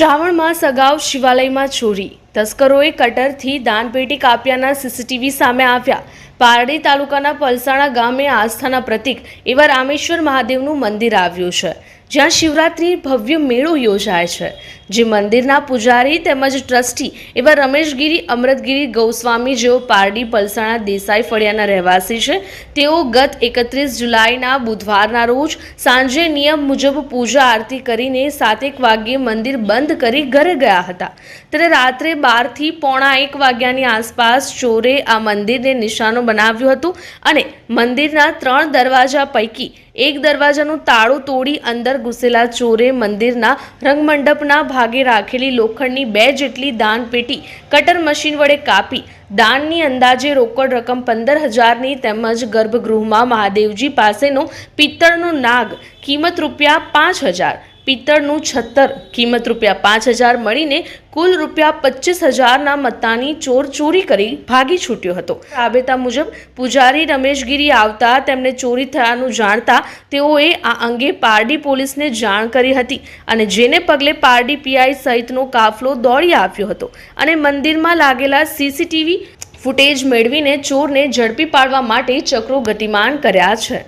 શ્રાવણ સગાઉ શિવાલયમાં ચોરી. તસ્કરોએ કટરથી દાનપેટી કાપ્યાના સીસીટીવી સામે આવ્યા. પારડી તાલુકાના પલસાણા ગામે આસ્થાના પ્રતીક એવા રામેશ્વર મહાદેવનું મંદિર આવ્યું છે. જ્યાં શિવરાત્રી ભવ્ય મેળો યોજાય છે, જે મંદિરના પૂજારી તેમજ ટ્રસ્ટી એવા રમેશગીરી અમૃતગીરી ગૌસ્વામી જેઓ પારડી, પલસાણા, દેસાઈ ફળિયાના રહેવાસી છે, તેઓ ગત એકત્રીસ જુલાઈના બુધવારના રોજ સાંજે નિયમ મુજબ પૂજા આરતી કરીને સાતેક વાગ્યે મંદિર બંધ કરી ઘરે ગયા હતા. ત્યારે રાત્રે બારથી પોણા એક વાગ્યાની આસપાસ ચોરે આ મંદિરને નિશાનો બનાવ્યું હતું અને મંદિરના ત્રણ દરવાજા પૈકી એક દરવાજાનું તાળું તોડી અંદર ઘૂસેલા ચોરે મંદિરના રંગમંડપના ભાગે રાખેલી લોખંડની બે જેટલી દાન પેટી કટર મશીન વડે કાપી દાનની અંદાજે રોકડ રકમ પંદર હજારની તેમજ ગર્ભગૃહમાં મહાદેવજી પાસેનો પિત્તળનો નાગ કિંમત રૂપિયા પાંચ હજાર પિત્તળનું છત્તર. કિંમત રૂપિયા પાંચ હજાર મળીને કુલ રૂપિયા પચીસ હજારના મત્તાની ચોર ચોરી કરી ભાગી છૂટ્યો હતો. રાબેતા મુજબ પૂજારી રમેશગીરી આવતા તેમને ચોરી થયાનું જાણતા તેઓએ આ અંગે પારડી પોલીસને જાણ કરી હતી અને જેને પગલે પારડી પીઆઈ સહિતનો કાફલો દોડી આવ્યો હતો અને મંદિરમાં લાગેલા સીસીટીવી ફૂટેજ મેળવીને ચોરને ઝડપી પાડવા માટે ચક્રો ગતિમાન કર્યા છે.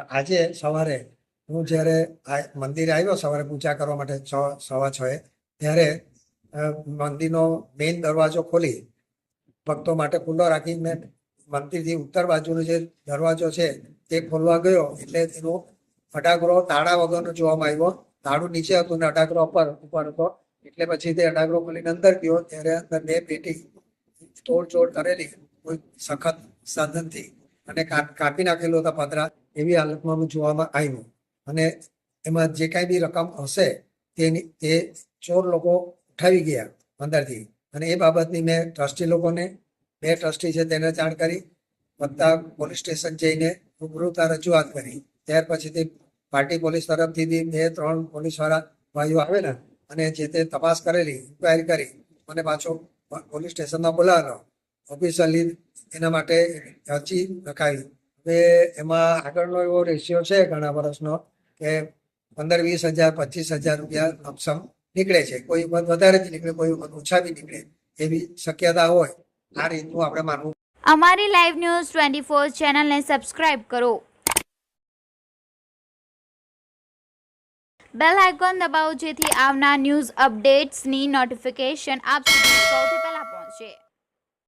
આજે સવારે હું જ્યારે આ મંદિરે આવ્યો સવારે પૂજા કરવા માટે છ, સવા છ એ, ત્યારે મંદિરનો મેઇન દરવાજો ખોલી ભક્તો માટે ખુલ્લો રાખી મેં મંદિરથી ઉત્તર બાજુનો જે દરવાજો છે તે ખોલવા ગયો એટલે એનો અડાગરો તાળા વગરનો જોવામાં આવ્યો. તાળું નીચે હતું ને અડાગરો ઉપર ઉપર હતો. એટલે પછી તે અડાગરો ખોલીને અંદર ગયો. ત્યારે અંદર બે પેટી તોડચોડ કરેલી, કોઈ સખત સાધનથી અને કાપ- નાખેલું હતા પતરા એવી હાલતમાં જોવામાં આવ્યું અને એમાં જે કાંઈ બી રકમ હશે, તેની, તે ચોર લોકો ઉઠાવી ગયા અંદરથી. અને એ બાબતની મેં ટ્રસ્ટી લોકોને, બે ટ્રસ્ટી છે તેને જાણ કરી વત્તા પોલીસ સ્ટેશન જઈને રૂબરૂતા રજૂઆત કરી. ત્યાર પછીથી પાર્ટી પોલીસ તરફથી બી ત્રણ પોલીસવાળા ભાઈઓ આવેલા અને જે તે તપાસ કરેલી ઇન્ક્વાયરી કરી, મને પાછો પોલીસ સ્ટેશનમાં બોલાવેલો ઓફિસરલી એના માટે અરજી લખાવી. હવે એમાં આગળનો એવો રેશિયો છે ઘણા વર્ષનો કે પંદર, વીસ હજાર, પચીસ હજાર રૂપિયા લમસમ નીકળે છે. કોઈ વખત વધારે જ નીકળે, કોઈ વખત ઓછા બી નીકળે એવી શક્યતા હોય, આ રીતનું આપણે માનવું. અમારી લાઈવ ન્યૂઝ ટ્વેન્ટી ફોર ચેનલને સબસ્ક્રાઇબ કરો. બેલ આઇકોન દબાવો જેથી આવનાર ન્યૂઝ અપડેટ્સની નોટિફિકેશન આપ સુધી સૌથી પહેલા પહોંચે.